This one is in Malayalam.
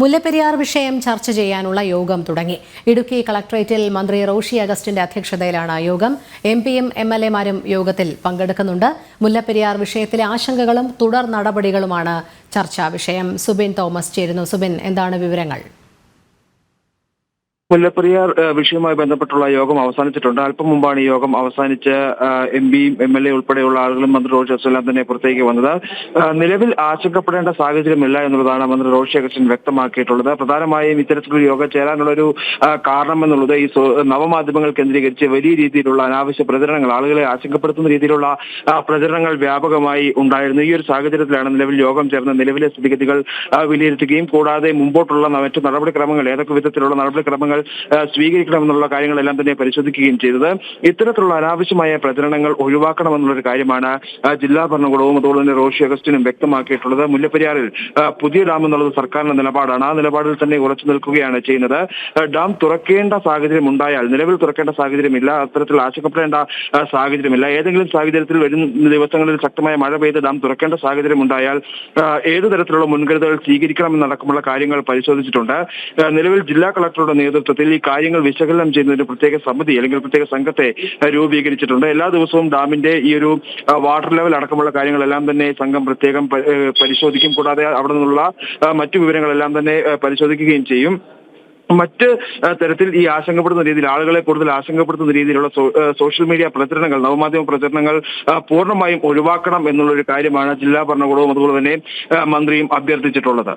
മുല്ലപ്പെരിയാർ വിഷയം ചർച്ച ചെയ്യാനുള്ള യോഗം തുടങ്ങി. ഇടുക്കി കളക്ടറേറ്റിൽ മന്ത്രി റോഷി അഗസ്റ്റിന്റെ അധ്യക്ഷതയിലാണ് യോഗം. എം പിയും എം എൽ എമാരും യോഗത്തിൽ പങ്കെടുക്കുന്നുണ്ട്. മുല്ലപ്പെരിയാർ വിഷയത്തിലെ ആശങ്കകളും തുടർ നടപടികളുമാണ് ചർച്ചാ വിഷയം. സുബിൻ തോമസ് ചേരുന്നു. സുബിൻ എന്താണ് വിവരങ്ങൾ? മുല്ലപ്പെരിയാർ വിഷയവുമായി ബന്ധപ്പെട്ടുള്ള യോഗം അവസാനിച്ചിട്ടുണ്ട്. അല്പം മുമ്പാണ് ഈ യോഗം അവസാനിച്ച് എം പിയും എം എൽ എ ഉൾപ്പെടെയുള്ള ആളുകളും മന്ത്രി റോഷി അഗസ്റ്റിൻ തന്നെ പുറത്തേക്ക് വന്നത്. നിലവിൽ ആശങ്കപ്പെടേണ്ട സാഹചര്യമില്ല എന്നുള്ളതാണ് മന്ത്രി റോഷി അഗസ്റ്റൻ വ്യക്തമാക്കിയിട്ടുള്ളത്. പ്രധാനമായും ഇത്തരത്തിലൊരു യോഗം ചേരാനുള്ള ഒരു കാരണം എന്നുള്ളത് ഈ നവമാധ്യമങ്ങൾ കേന്ദ്രീകരിച്ച് വലിയ രീതിയിലുള്ള അനാവശ്യ പ്രചരണങ്ങൾ ആളുകളെ ആശങ്കപ്പെടുത്തുന്ന രീതിയിലുള്ള പ്രചരണങ്ങൾ വ്യാപകമായി ഉണ്ടായിരുന്നു. ഈ ഒരു സാഹചര്യത്തിലാണ് നിലവിൽ യോഗം ചേർന്ന നിലവിലെ സ്ഥിതിഗതികൾ വിലയിരുത്തുകയും കൂടാതെ മുമ്പോട്ടുള്ള മറ്റു നടപടിക്രമങ്ങൾ ഏതൊക്കെ വിധത്തിലുള്ള നടപടിക്രമങ്ങൾ ആ, സ്വീകരിക്കണമെന്നുള്ള കാര്യങ്ങളെല്ലാം തന്നെ പരിശോധിക്കുകയും ചെയ്തത്. ഇത്തരത്തിലുള്ള അനാവശ്യമായ പ്രചരണങ്ങൾ ഒഴിവാക്കണമെന്നുള്ളൊരു കാര്യമാണ് ജില്ലാ ഭരണകൂടവും അതുപോലെ തന്നെ റോഷി അഗസ്റ്റിനും വ്യക്തമാക്കിയിട്ടുള്ളത്. മുല്ലപ്പെരിയാറിൽ പുതിയ ഡാം എന്നുള്ളത് സർക്കാരിന്റെ നിലപാടാണ്. ആ നിലപാടിൽ തന്നെ ഉറച്ചു നിൽക്കുകയാണ് ചെയ്യുന്നത്. ഡാം തുറക്കേണ്ട സാഹചര്യം ഉണ്ടായാൽ നിലവിൽ തുറക്കേണ്ട സാഹചര്യമില്ല അത്തരത്തിൽ ആശങ്കപ്പെടേണ്ട സാഹചര്യമില്ല. ഏതെങ്കിലും സാഹചര്യത്തിൽ വരുന്ന ദിവസങ്ങളിൽ ശക്തമായ മഴ പെയ്ത് ഡാം തുറക്കേണ്ട സാഹചര്യം ഉണ്ടായാൽ ഏത് തരത്തിലുള്ള മുൻകരുതലുകൾ സ്വീകരിക്കണമെന്നടക്കമുള്ള കാര്യങ്ങൾ പരിശോധിച്ചിട്ടുണ്ട്. നിലവിൽ ജില്ലാ കളക്ടറുടെ നേതൃത്വത്തിൽ ഈ കാര്യങ്ങൾ വിശകലനം ചെയ്യുന്ന ഒരു പ്രത്യേക സമിതി അല്ലെങ്കിൽ പ്രത്യേക സംഘത്തെ രൂപീകരിച്ചിട്ടുണ്ട്. എല്ലാ ദിവസവും ഡാമിന്റെ ഈ ഒരു വാട്ടർ ലെവൽ അടക്കമുള്ള കാര്യങ്ങളെല്ലാം തന്നെ സംഘം പ്രത്യേകം പരിശോധിക്കും. കൂടാതെ അവിടെ നിന്നുള്ള മറ്റു വിവരങ്ങളെല്ലാം തന്നെ പരിശോധിക്കുകയും ചെയ്യും. മറ്റ് തരത്തിൽ ഈ ആശങ്കപ്പെടുന്ന രീതിയിൽ ആളുകളെ കൂടുതൽ ആശങ്കപ്പെടുത്തുന്ന രീതിയിലുള്ള സോഷ്യൽ മീഡിയ പ്രചരണങ്ങൾ നവമാധ്യമ പ്രചരണങ്ങൾ പൂർണമായും ഒഴിവാക്കണം എന്നുള്ളൊരു കാര്യമാണ് ജില്ലാ ഭരണകൂടവും അതുപോലെ തന്നെ മന്ത്രിയും അഭ്യർത്ഥിച്ചിട്ടുള്ളത്.